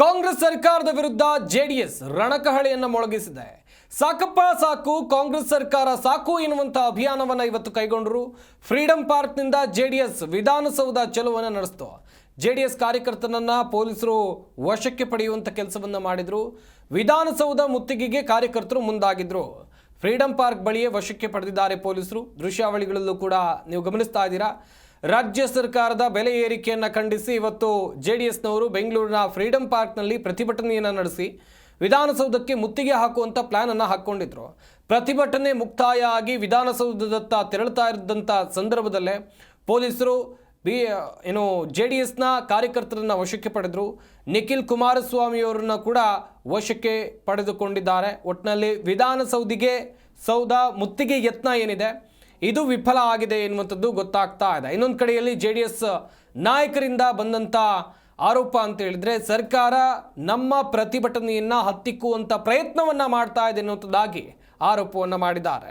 ಕಾಂಗ್ರೆಸ್ ಸರ್ಕಾರದ ವಿರುದ್ಧ ಜೆಡಿಎಸ್ ರಣಕಹಳೆಯನ್ನು ಮೊಳಗಿಸಿದೆ. ಸಾಕಪ್ಪ ಸಾಕು, ಕಾಂಗ್ರೆಸ್ ಸರ್ಕಾರ ಸಾಕು ಎನ್ನುವಂಥ ಅಭಿಯಾನವನ್ನು ಇವತ್ತು ಕೈಗೊಂಡರು. ಫ್ರೀಡಂ ಪಾರ್ಕ್ನಿಂದ ಜೆಡಿಎಸ್ ವಿಧಾನಸೌಧ ಚಲುವನ್ನ ನಡೆಸಿತು. ಜೆಡಿಎಸ್ ಕಾರ್ಯಕರ್ತನನ್ನು ಪೊಲೀಸರು ವಶಕ್ಕೆ ಪಡೆಯುವಂತ ಕೆಲಸವನ್ನ ಮಾಡಿದ್ರು. ವಿಧಾನಸೌಧ ಮುತ್ತಿಗೆಗೆ ಕಾರ್ಯಕರ್ತರು ಮುಂದಾಗಿದ್ರು. ಫ್ರೀಡಂ ಪಾರ್ಕ್ ಬಳಿಯೇ ವಶಕ್ಕೆ ಪಡೆದಿದ್ದಾರೆ ಪೊಲೀಸರು. ದೃಶ್ಯಾವಳಿಗಳಲ್ಲೂ ಕೂಡ ನೀವು ಗಮನಿಸ್ತಾ ಇದ್ದೀರಾ. ರಾಜ್ಯ ಸರ್ಕಾರದ ಬೆಲೆ ಏರಿಕೆಯನ್ನು ಖಂಡಿಸಿ ಇವತ್ತು ಜೆ ಡಿ ಎಸ್ನವರು ಬೆಂಗಳೂರಿನ ಫ್ರೀಡಂ ಪಾರ್ಕ್ನಲ್ಲಿ ಪ್ರತಿಭಟನೆಯನ್ನು ನಡೆಸಿ ವಿಧಾನಸೌಧಕ್ಕೆ ಮುತ್ತಿಗೆ ಹಾಕುವಂಥ ಪ್ಲ್ಯಾನನ್ನು ಹಾಕ್ಕೊಂಡಿದ್ರು. ಪ್ರತಿಭಟನೆ ಮುಕ್ತಾಯ ಆಗಿ ವಿಧಾನಸೌಧದತ್ತ ತೆರಳುತ್ತಾ ಇದ್ದಂಥ ಸಂದರ್ಭದಲ್ಲೇ ಪೊಲೀಸರು ಬಿ, ಏನು ಜೆ ಡಿ ಎಸ್ನ ಕಾರ್ಯಕರ್ತರನ್ನು ವಶಕ್ಕೆ ಪಡೆದರು. ನಿಖಿಲ್ ಕುಮಾರಸ್ವಾಮಿಯವರನ್ನು ಕೂಡ ವಶಕ್ಕೆ ಪಡೆದುಕೊಂಡಿದ್ದಾರೆ. ಒಟ್ಟಿನಲ್ಲಿ ವಿಧಾನಸೌಧಿಗೆ ಸೌಧ ಮುತ್ತಿಗೆ ಯತ್ನ ಏನಿದೆ? ಇದು ವಿಫಲ ಆಗಿದೆ ಎನ್ನುವಂಥದ್ದು ಗೊತ್ತಾಗ್ತಾ ಇದೆ. ಇನ್ನೊಂದು ಕಡೆಯಲ್ಲಿ ಜೆ ಡಿ ಎಸ್ ನಾಯಕರಿಂದ ಬಂದಂಥ ಆರೋಪ ಅಂತ ಹೇಳಿದ್ರೆ ಸರ್ಕಾರ ನಮ್ಮ ಪ್ರತಿಭಟನೆಯನ್ನ ಹತ್ತಿಕ್ಕುವಂಥ ಪ್ರಯತ್ನವನ್ನ ಮಾಡ್ತಾ ಇದೆ ಎನ್ನುವಂಥದ್ದಾಗಿ ಆರೋಪವನ್ನು ಮಾಡಿದ್ದಾರೆ.